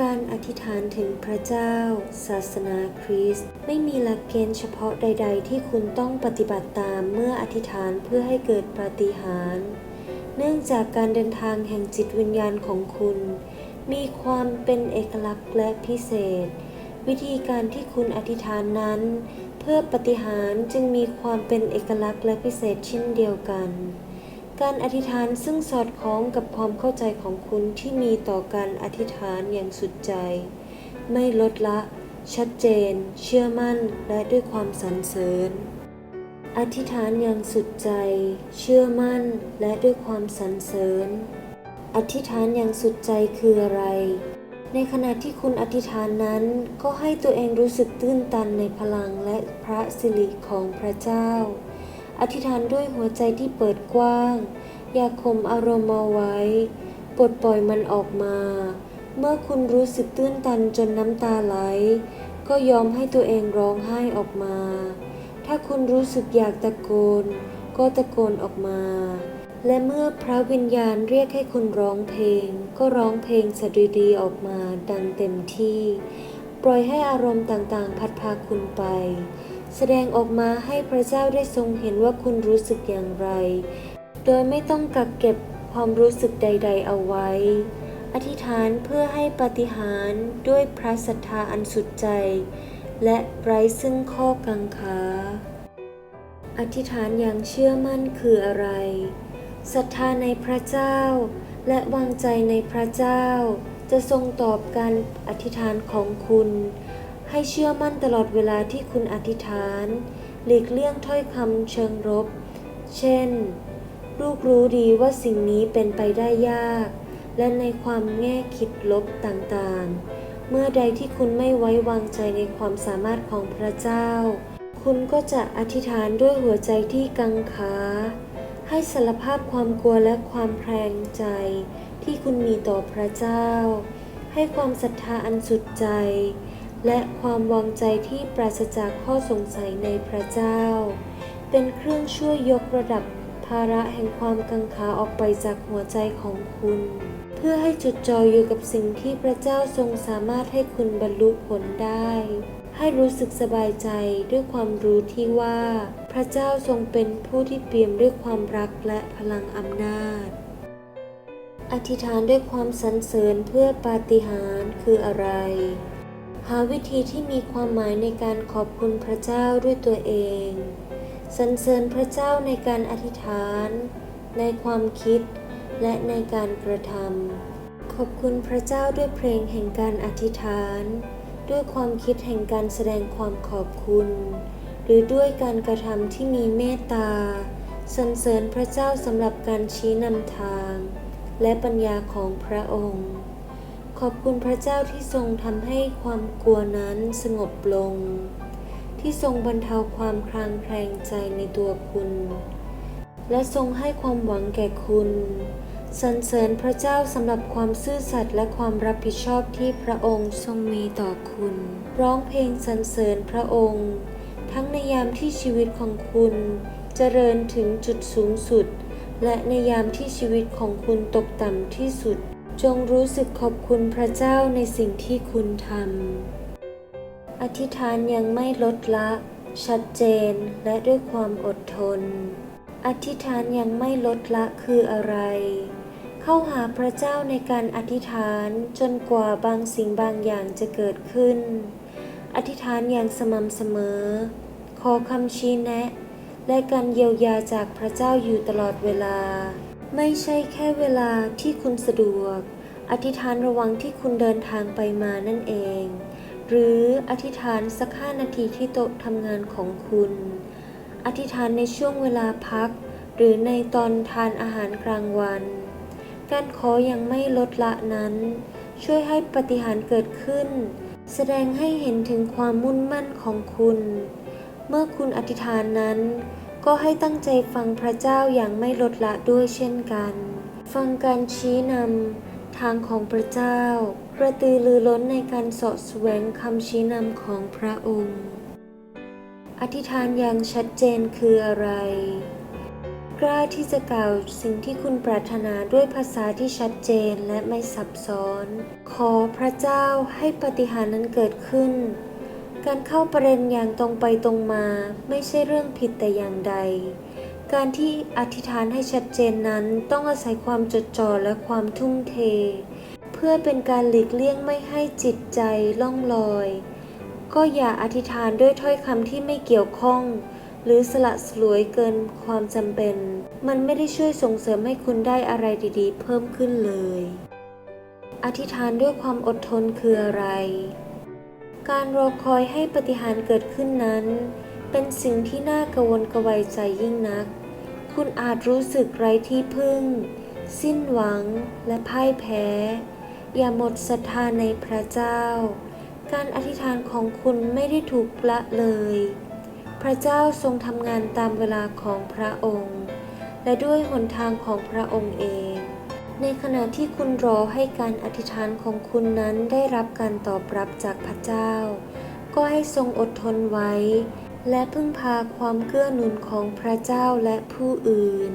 การอธิษฐานถึงพระเจ้า ศาสนาคริสต์ไม่มีหลักเกณฑ์เฉพาะใด ๆ ที่คุณต้องปฏิบัติตามเมื่ออธิษฐานเพื่อให้เกิดปาฏิหาริย์เนื่องจากการเดินทางแห่งจิตวิญญาณของคุณ มีความเป็นเอกลักษณ์และพิเศษ วิธีการที่คุณอธิษฐานนั้น เพื่อปฏิหารจึงมีความเป็นเอกลักษณ์และพิเศษเช่นเดียวกัน การอธิษฐานซึ่งสอดคล้องกับความเข้าใจของคุณที่มีต่อการอธิษฐานอย่างสุดใจ ไม่ลดละ ชัดเจน เชื่อมั่น และด้วยความสรรเสริญ อธิษฐานอย่างสุดใจ เชื่อมั่น และด้วยความสรรเสริญ อธิษฐานอย่างสุดใจคืออะไร ในขณะที่คุณอธิษฐานนั้นก็ให้ตัวเองรู้สึกตื้นตันในพลังและพระสิริของพระเจ้า อธิษฐานด้วยหัวใจที่เปิดกว้าง อย่าข่มอารมณ์เอาไว้ ปลดปล่อยมันออกมา เมื่อคุณรู้สึกตื้นตันจนน้ำตาไหล ก็ยอมให้ตัวเองร้องไห้ออกมา ถ้าคุณรู้สึกอยากตะโกน ก็ตะโกนออกมา และเมื่อพระวิญญาณเรียกให้คุณร้องเพลง ก็ร้องเพลงสดุดีออกมาดังเต็มที่ ปล่อยให้อารมณ์ต่างๆ พัดพาคุณไป แสดงออกมาให้พระเจ้าได้ทรงเห็นว่าคุณรู้สึกอย่างไร โดยไม่ต้องกักเก็บความรู้สึกใด ๆ เอาไว้ อธิษฐานเพื่อให้ปฏิหารด้วยพระศรัทธาอันสุดใจ และไร้ซึ่งข้อกังขา อธิษฐานอย่างเชื่อมั่นคืออะไร ศรัทธาในพระเจ้า และวางใจในพระเจ้า จะทรงตอบการอธิษฐานของคุณ ให้เชื่อมั่นตลอดเวลาที่คุณอธิษฐาน หลีกเลี่ยงถ้อยคำเชิงรบเช่น ลูกรู้ดีว่าสิ่งนี้เป็นไปได้ยาก และในความแง่คิดลบต่างๆ เมื่อใดที่คุณไม่ไว้วางใจในความสามารถของพระเจ้า คุณก็จะอธิษฐานด้วยหัวใจที่กังขา ให้สารภาพความกลัวและความแพรงใจที่คุณมีต่อพระเจ้า ให้ความศรัทธาอันสุดใจ และความวางใจที่ปราศจากข้อสงสัยในพระเจ้า เป็นเครื่องช่วยยกระดับภาระแห่งความกังขาออกไปจากหัวใจของคุณ เพื่อให้จดจ่ออยู่กับสิ่งที่พระเจ้าทรงสามารถให้คุณบรรลุผลได้ ให้รู้สึกสบายใจด้วยความรู้ที่ว่า พระเจ้าทรงเป็นผู้ที่เปี่ยมด้วยความรักและพลังอำนาจ อธิษฐานด้วยความสรรเสริญเพื่อปาฏิหาริย์คืออะไร หาวิธีที่มีความหมายในการขอบคุณพระเจ้าด้วยตัวเองสรรเสริญพระเจ้าในการอธิษฐาน ในความคิด และในการกระทำขอบคุณพระเจ้าด้วยเพลงแห่งการอธิษฐาน ด้วยความคิดแห่งการแสดงความขอบคุณ หรือด้วยการกระทำที่มีเมตตาสรรเสริญพระเจ้าสำหรับการชี้นำทาง และปัญญาของพระองค์ ขอบคุณพระเจ้าที่ทรงทำให้ความกลัวนั้นสงบลง ที่ทรงบรรเทาความคลางแคลงใจในตัวคุณ และทรงให้ความหวังแก่คุณสรรเสริญพระเจ้าสำหรับความซื่อสัตย์และความรับผิดชอบที่พระองค์ทรงมีต่อคุณ ร้องเพลงสรรเสริญพระองค์ ทั้งในยามที่ชีวิตของคุณเจริญถึงจุดสูงสุด และในยามที่ชีวิตของคุณตกต่ำที่สุด จงรู้สึกขอบคุณพระเจ้าในสิ่งที่คุณทำ อธิษฐานยังไม่ลดละ ชัดเจนและด้วยความอดทน อธิษฐานยังไม่ลดละคืออะไร เข้าหาพระเจ้าในการอธิษฐานจนกว่าบางสิ่งบางอย่างจะเกิดขึ้น อธิษฐานอย่างสม่ำเสมอ ขอคำชี้แนะ และการเยียวยาจากพระเจ้าอยู่ตลอดเวลา ไม่ใช่แค่เวลาที่คุณสะดวก อธิษฐานระวังที่คุณเดินทางไปมานั่นเอง หรืออธิษฐานสักห้านาทีที่โต๊ะทำงานของคุณ อธิษฐานในช่วงเวลาพัก หรือในตอนทานอาหารกลางวัน การขออย่างไม่ลดละนั้น ช่วยให้ปฏิหารเกิดขึ้น แสดงให้เห็นถึงความมุ่นมั่นของคุณ เมื่อคุณอธิษฐานนั้น ก็ให้ตั้งใจฟังพระเจ้าอย่างไม่ลดละด้วยเช่นกัน ฟังการชี้นำทางของพระเจ้า กระตือรือร้นในการสาะแสวงคำชี้นำของพระองค์ อธิษฐานอย่างชัดเจนคืออะไร กล้าที่จะกล่าวสิ่งที่คุณปรารถนาด้วยภาษาที่ชัดเจนและไม่ซับซ้อน ขอพระเจ้าให้ปฏิหารนั้นเกิดขึ้น การเข้าประเด็นอย่างตรงไปตรงมาไม่ใช่เรื่องผิดแต่อย่างใด การที่อธิษฐานให้ชัดเจนนั้นต้องอาศัยความจดจ่อและความทุ่มเท เพื่อเป็นการหลีกเลี่ยงไม่ให้จิตใจล่องลอย ก็อย่าอธิษฐานด้วยถ้อยคำที่ไม่เกี่ยวข้อง หรือสละสลวยเกินความจำเป็น มันไม่ได้ช่วยส่งเสริมให้คุณได้อะไรดีๆ เพิ่มขึ้นเลย อธิษฐานด้วยความอดทนคืออะไร การรอคอยให้ปฏิหารเกิดขึ้นนั้น เป็นสิ่งที่น่ากระวนกระวายใจยิ่งนัก คุณอาจรู้สึกไร้ที่พึ่ง สิ้นหวังและพ่ายแพ้ อย่าหมดศรัทธาในพระเจ้า การอธิษฐานของคุณไม่ได้ถูกละเลย พระเจ้าทรงทำงานตามเวลาของพระองค์ และด้วยหนทางของพระองค์เอง ในขณะที่คุณรอให้การอธิษฐานของคุณนั้นได้รับการตอบรับจากพระเจ้า ก็ให้ทรงอดทนไว้ และพึ่งพาความเกื้อหนุนของพระเจ้าและผู้อื่น